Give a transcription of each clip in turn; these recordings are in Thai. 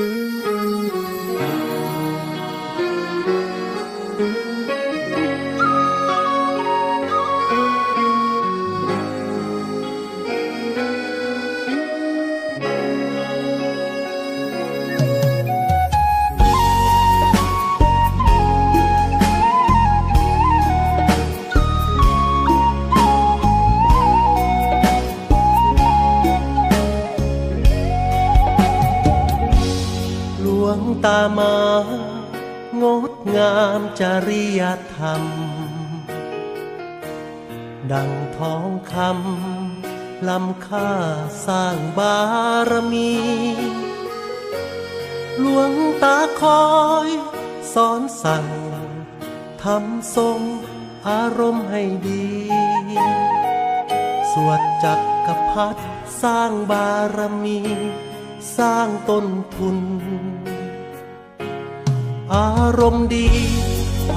ห งดงามจริยธรรม ดังทองคำล้ำค่าสร้างบารมี หลวงตาคอยสอนสั่งทำทรงอารมณ์ให้ดี สวดจักกรพรรดิสร้างบารมี สร้างต้นทุน อารมณ์ดี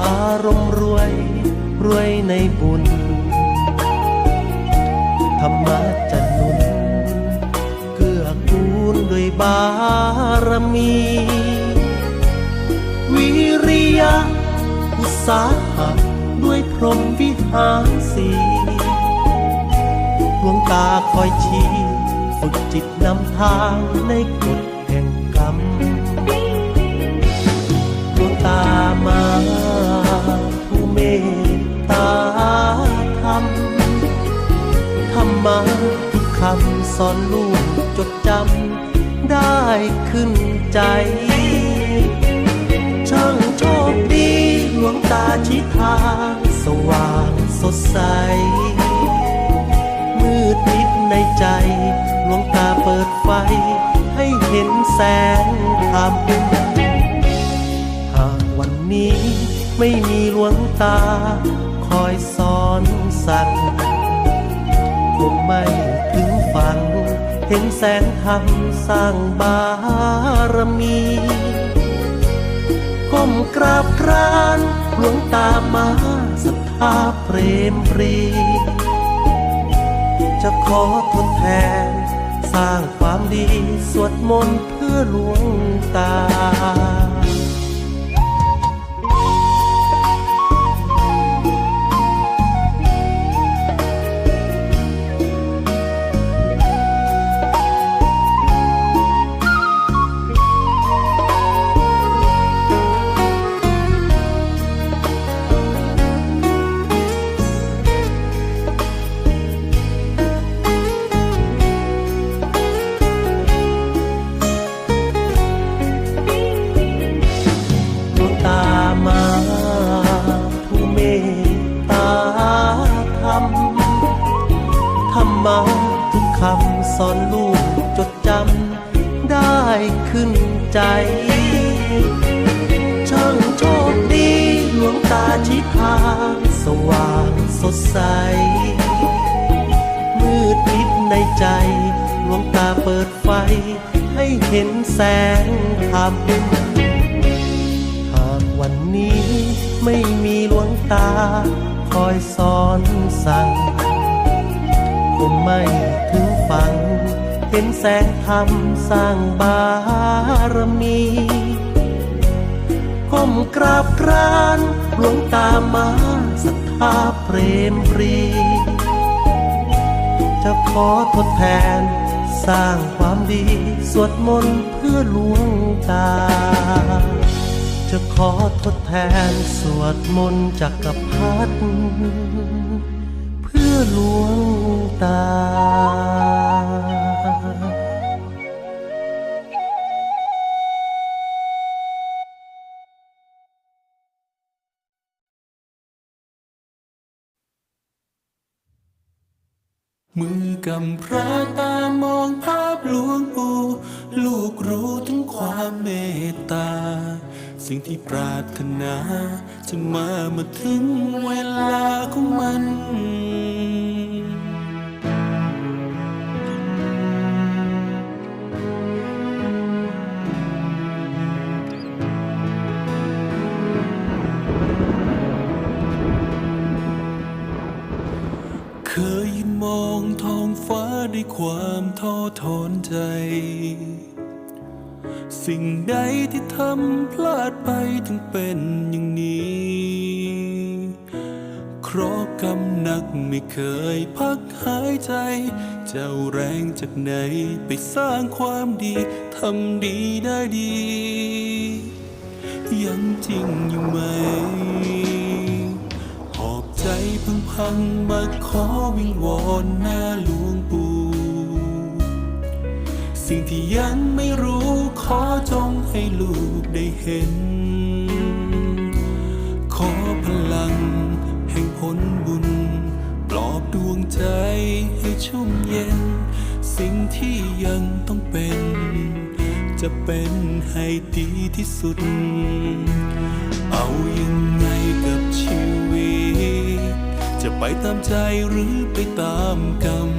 อารมณ์รวย รวยในบุญ ธรรมะจะนุน เกื้อกูลด้วยบารมี วิริยะ อุตสาหะด้วยพรหมวิหารสีดวงตาคอยชี้ ฝึกจิตนำทางในกฎ ตามาผู้เมตตาธรรมธรรมะทุกคำสอนลูกจดจำได้ขึ้นใจ ช่างโชคดีหลวงตาชี้ทางสว่างสดใส มืดมิดในใจ หลวงตาเปิดไฟให้เห็นแสงธรรม ไม่มีหลวงตา คอยสอนสั่งคงไม่ถึงฝันเห็นแสงธรรมสร้างบารมีก้มกราบกรานหลวงตามาศรัทธาเปรมปรี จะขอทดแทน สร้างความดีสวดมนต์เพื่อหลวง ช่างโชคดีหลวงตาชี้ทางสว่างสดใส มืดมิดในใจหลวงตาเปิดไฟ ให้เห็นแสงธรรมหากวันนี้ไม่มีหลวงตา คอยสอนสั่งคงไม่ถึงฝัง เห็นแสงธรรมสร้างบารมีก้มกราบกรานหลวงตามาศรัทธาเปรมปรี จะขอทดแทนสร้างความดีสวดมนต์เพื่อหลวงตา จะขอทดแทนสวดมนต์จักรพรรดิเพื่อหลวงตา มือกำพระตามองภาพหลวงปู่ลูกรู้ถึงความเมตตา สิ่งที่ปรารถนาจะมาเมื่อถึงเวลาของมัน ถอนใจ สิ่งใดที่ทำพลาดไปถึงเป็นอย่างนี้ เคราะกรรมหนักไม่เคยพักหายใจ เจะเอาแรงจากไหนไปสร้างความดี ทำดีได้ดี ยังจริงอยู่ไหมหอบใจพังพังมาขอวิงวอนหน้าหล สิ่งที่ยังไม่รู้ขอจงให้ลูกได้เห็น ขอพลังแห่งผลบุญ ปลอบดวงใจให้ชุ่มเย็น สิ่งที่ยังต้องเป็น จะเป็นให้ดีที่สุด เอายังไงกับชีวิต จะไปตามใจหรือไปตามกรรม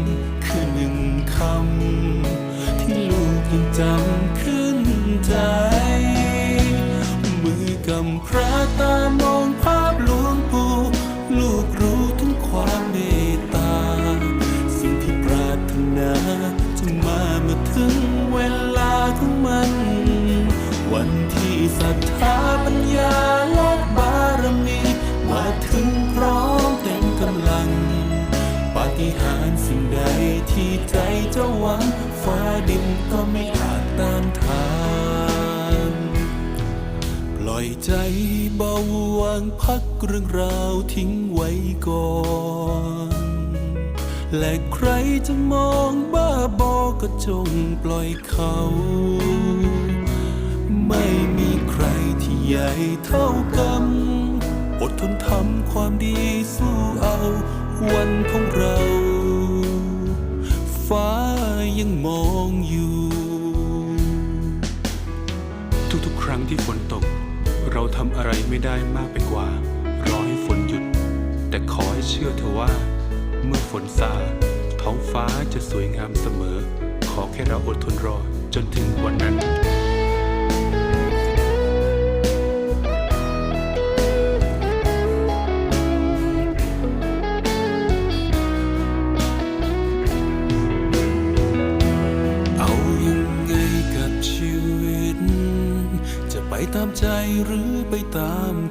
คือหนึ่งคำังจำขึ้นใจ มือกำพระตามองภาพหลวงปู่ลูกรู้ถึงความเมตตา สิ่งที่ปรารถนาจะมาเมื่อถึงเวลาของมัน วันที่ศรัทธาปัญญาและบารมีมาถึงพร้อมเต็มกำลัง ปาฏิหาริย์สิ่งใดที่ใจเจ้าหวัง ดินก็ไม่อาจต้านทาน ปล่อยใจเบาวางพักเรื่องราวทิ้งไว้ก่อน และใครจะมองบ้าบอก็จงปล่อยเขา ไม่มีใครที่ใหญ่เท่ากันอดทนทำความดีสู้เอา วันของเรา ฟ้ายังมองอยู่ ทุกๆ ครั้งที่ฝนตก เราทำอะไรไม่ได้มากไปกว่า รอให้ฝนหยุด แต่ขอให้เชื่อเถอะว่า เมื่อฝนซาท้องฟ้าจะสวยงามเสมอ ขอแค่เราอดทนรอจนถึงวันนั้น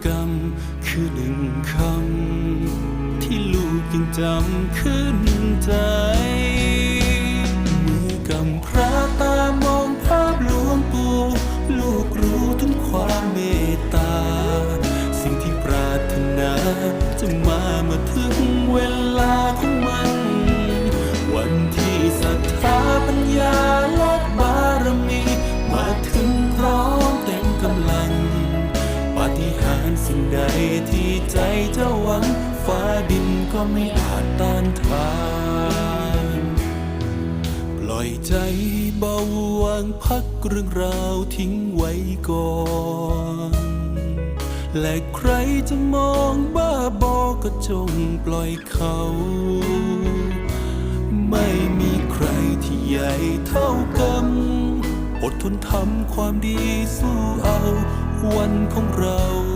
กรรม คือหนึ่งคำ ที่ลูกยังจำขึ้นใจ มือกำพระตามองภาพหลวงปู่ลูกรู้ถึงความเมตตา สิ่งที่ปรารถนา จะมาเมื่อถึงเวลาของมัน วันที่ศรัทธาปัญญาและบารมีมา ใดที่ใจเจ้าหวัง ฟ้าดินก็ไม่อาจต้านทาน ปล่อยใจเบาวางพักเรื่องราวทิ้งไว้ก่อน และใครจะมองบ้าบอก็จงปล่อยเขา ไม่มีใครที่ใหญ่เท่ากันอดทนทำความดีสู้เอา วันของเรา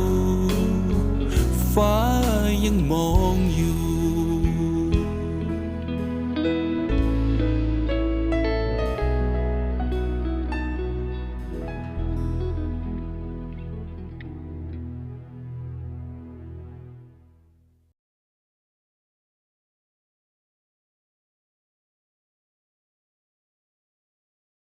ฟ้ายังมองอยู่